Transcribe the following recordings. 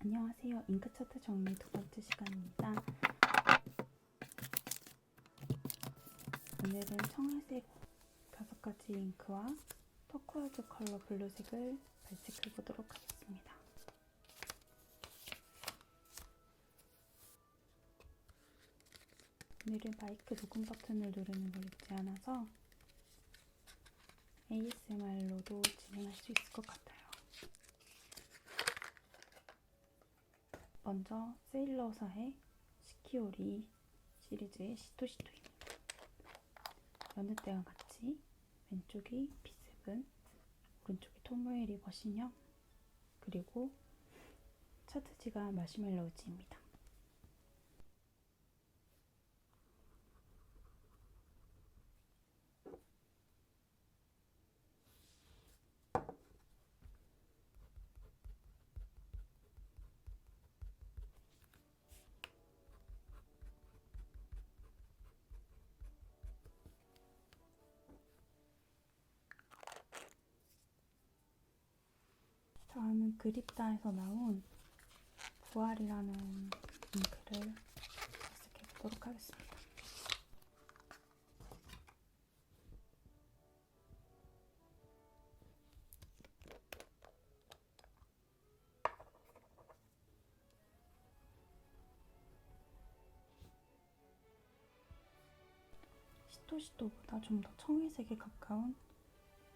안녕하세요. 잉크 차트 정리 두 번째 시간입니다. 오늘은 청회색 다섯 가지 잉크와 터코이즈 컬러 블루색을 발색해 보도록 하겠습니다. 오늘은 마이크 녹음 버튼을 누르는 걸 잊지 않아서 ASMR로도 진행할 수 있을 것 같아요. 먼저 세일러사의 시키오리 시리즈의 시토시토입니다. 여느 때와 같이 왼쪽이 비스분, 오른쪽이 토모에 리 버신형, 그리고 차트지가 마시멜로우지입니다. 그립다에서 나온 부활이라는 잉크를 발색해 보도록 하겠습니다. 시토시토보다 좀 더 청회색에 가까운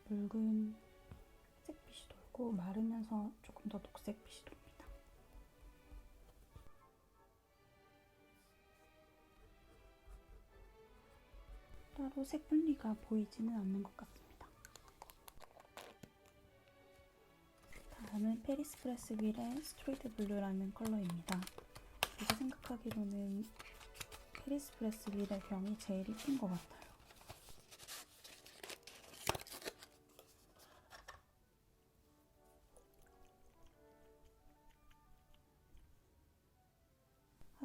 묽은 색빛이 돌 고 마르면서 조금 더 녹색빛이 돕니다. 따로 색 분리가 보이지는 않는 것 같습니다. 다음은 페리스 프레스 윌의 스트레이트 블루라는 컬러입니다. 제가 생각하기로는 페리스 프레스 윌의 병이 제일 이쁜 것 같아요.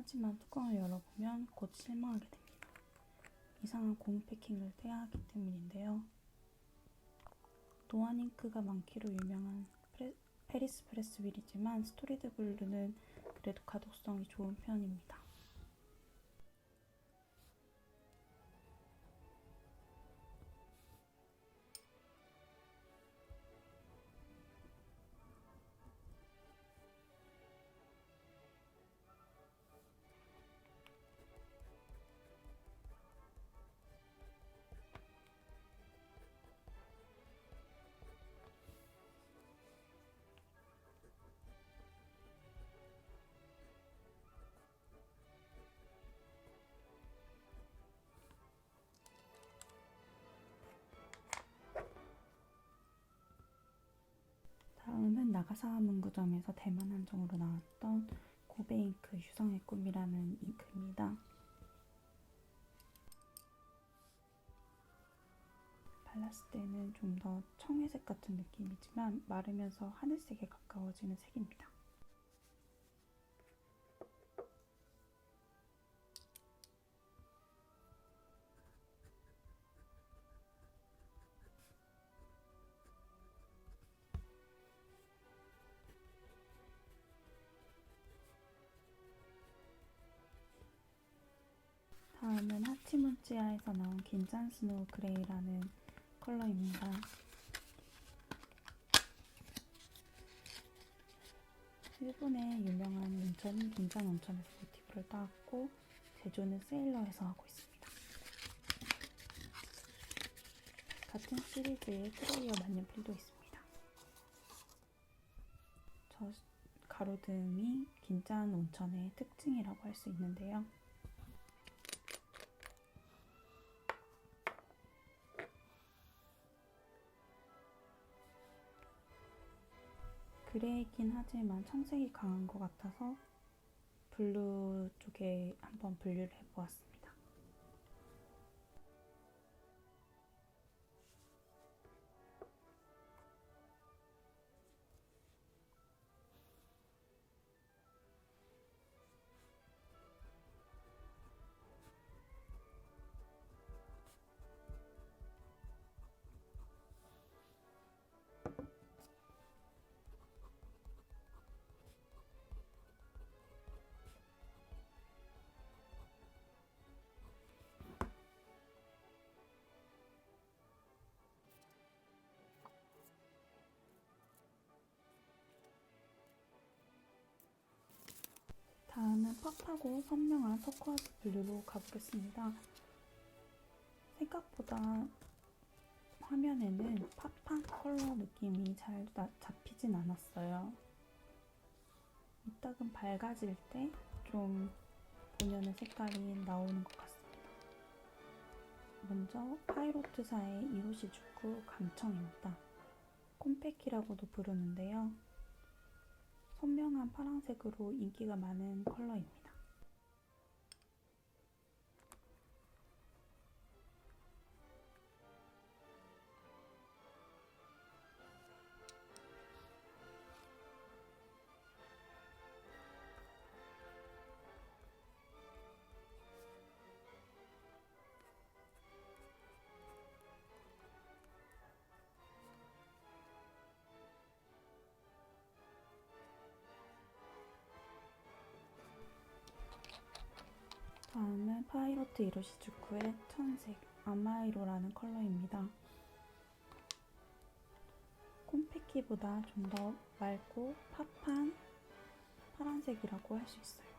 하지만 뚜껑을 열어보면 곧 실망하게 됩니다. 이상한 고무 패킹을 떼야 하기 때문인데요. 노안 잉크가 많기로 유명한 프레, 페리스 프레스 윌이지만 스토리드 블루는 그래도 가독성이 좋은 편입니다. 나가사와 문구점에서 대만 한정으로 나왔던 고베 잉크 유성의 꿈이라는 잉크입니다. 발랐을 때는 좀 더 청회색 같은 느낌이지만 마르면서 하늘색에 가까워지는 색입니다. 다음은 하치문치아에서 나온 긴잔 스노우 그레이라는 컬러입니다. 일본의 유명한 온천인 긴잔 온천에서 모티브를 따왔고 제조는 세일러에서 하고 있습니다. 같은 시리즈의 트레이어 만년필도 있습니다. 저 가로등이 긴잔 온천의 특징이라고 할 수 있는데요. 그레이긴 하지만 청색이 강한 것 같아서 블루 쪽에 한번 분류를 해보았습니다. 다음은 팝하고 선명한 터코아즈 블루로 가보겠습니다. 생각보다 화면에는 팝한 컬러 느낌이 잘 나- 잡히진 않았어요. 이따금 밝아질 때좀 보면은 색깔이 나오는 것 같습니다. 먼저 파이로트사의 이로시 주쿠 감청입니다. 콤페키라고도 부르는데요. 선명한 파란색으로 인기가 많은 컬러입니다. 다음은 파이로트 이로시주쿠의 천색 아마이로라는 컬러입니다. 콤페키보다 좀 더 맑고 팝한 파란색이라고 할 수 있어요.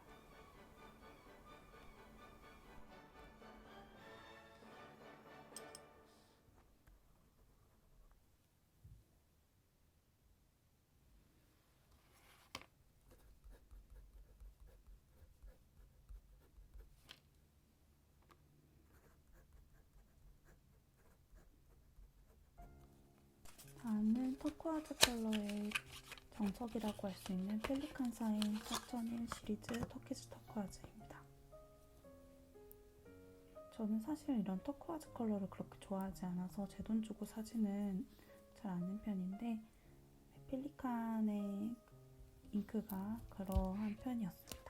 터코아즈 컬러의 정석이라고 할 수 있는 펠리칸 사인 4001 시리즈 터키즈 터코아즈입니다. 저는 사실 이런 터코아즈 컬러를 그렇게 좋아하지 않아서 제 돈 주고 사지는 잘 않는 편인데 펠리칸의 잉크가 그러한 편이었습니다.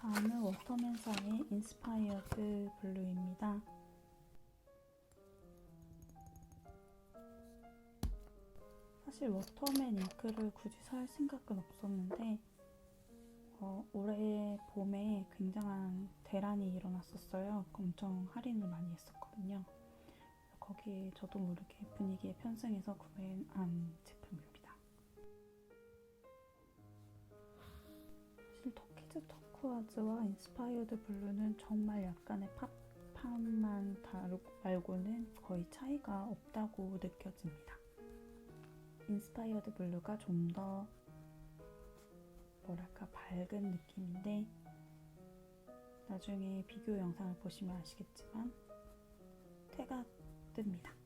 다음은 워터맨사의 인스파이어드 블루입니다. 사실 워터맨 잉크를 굳이 살 생각은 없었는데 어, 올해 봄에 굉장한 대란이 일어났었어요. 엄청 할인을 많이 했었거든요. 거기에 저도 모르게 분위기에 편승해서 구매한 제품 터키즈 터쿠아즈와 인스파이어드 블루는 정말 약간의 팝함만 다르고 말고는 거의 차이가 없다고 느껴집니다. 인스파이어드 블루가 좀 더 뭐랄까 밝은 느낌인데 나중에 비교 영상을 보시면 아시겠지만 태가 뜹니다.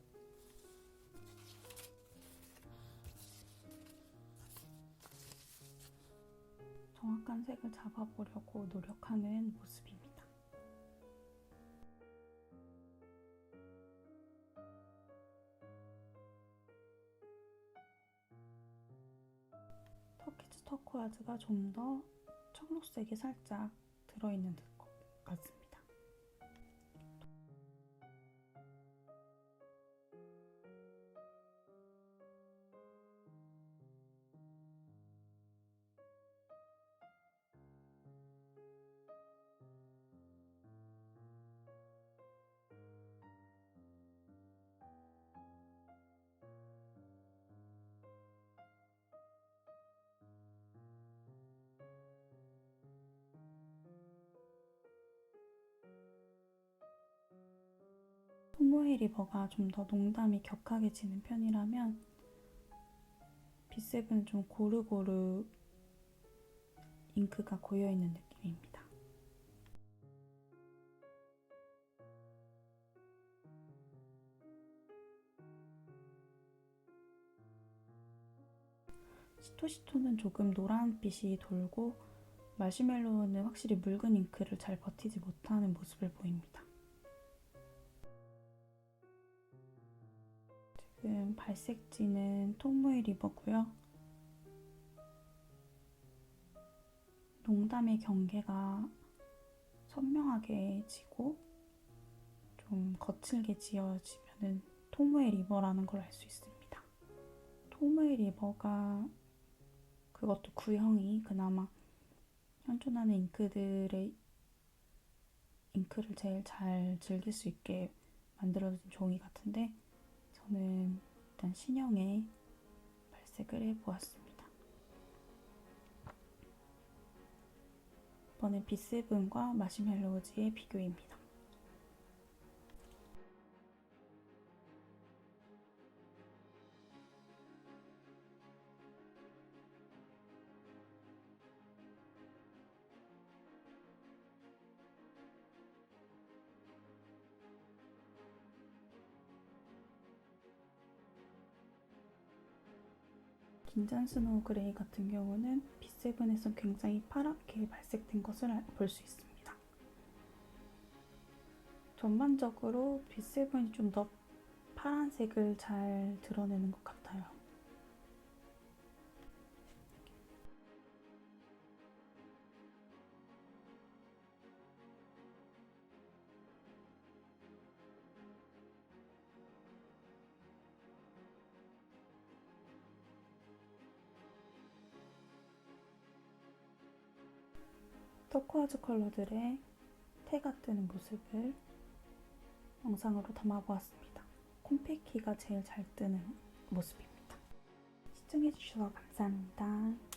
정확한 색을 잡아보려고 노력하는 모습입니다. 터키즈 터코아즈가 좀 더 청록색이 살짝 들어있는 것 같습니다. 토모에 리버가 좀 더 농담이 격하게 지는 편이라면 B7은 좀 고루고루 잉크가 고여있는 느낌입니다. 시토시토는 조금 노란빛이 돌고 마시멜로우는 확실히 묽은 잉크를 잘 버티지 못하는 모습을 보입니다. 지금 발색지는 톰무의 리버고요. 농담의 경계가 선명하게 지고 좀 거칠게 지어지면은 토무의 리버라는 걸 알 수 있습니다. 토무의 리버가 그것도 구형이 그나마 현존하는 잉크들의 잉크를 제일 잘 즐길 수 있게 만들어진 종이 같은데 저는 일단 신형에 발색을 해보았습니다. 이번엔 B7과 마시멜로우즈의 비교입니다. 긴잔 스노우 그레이 같은 경우는 B7에서 굉장히 파랗게 발색된 것을 볼 수 있습니다. 전반적으로 B7이 좀 더 파란색을 잘 드러내는 것 같아요. 터코아즈 컬러들의 태가 뜨는 모습을 영상으로 담아보았습니다. 콤패키가 제일 잘 뜨는 모습입니다. 시청해주셔서 감사합니다.